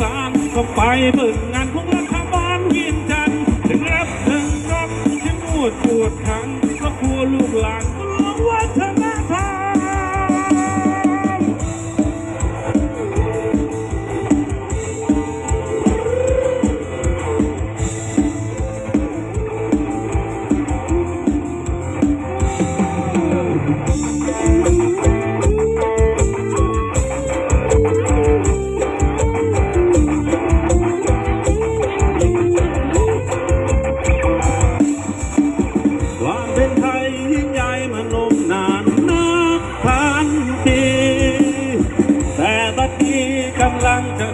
สารก็ไปเบิงงานของรัฐบาลวินจันถึงรับถึงรับถึงปวดปวดขังก็ครัวลูกหลานกลัววัฒนธรรมอ ความเป็นไทยยิ่งใหญ่มานมนานนับพันปี แต่บัดนี้กำลังจะ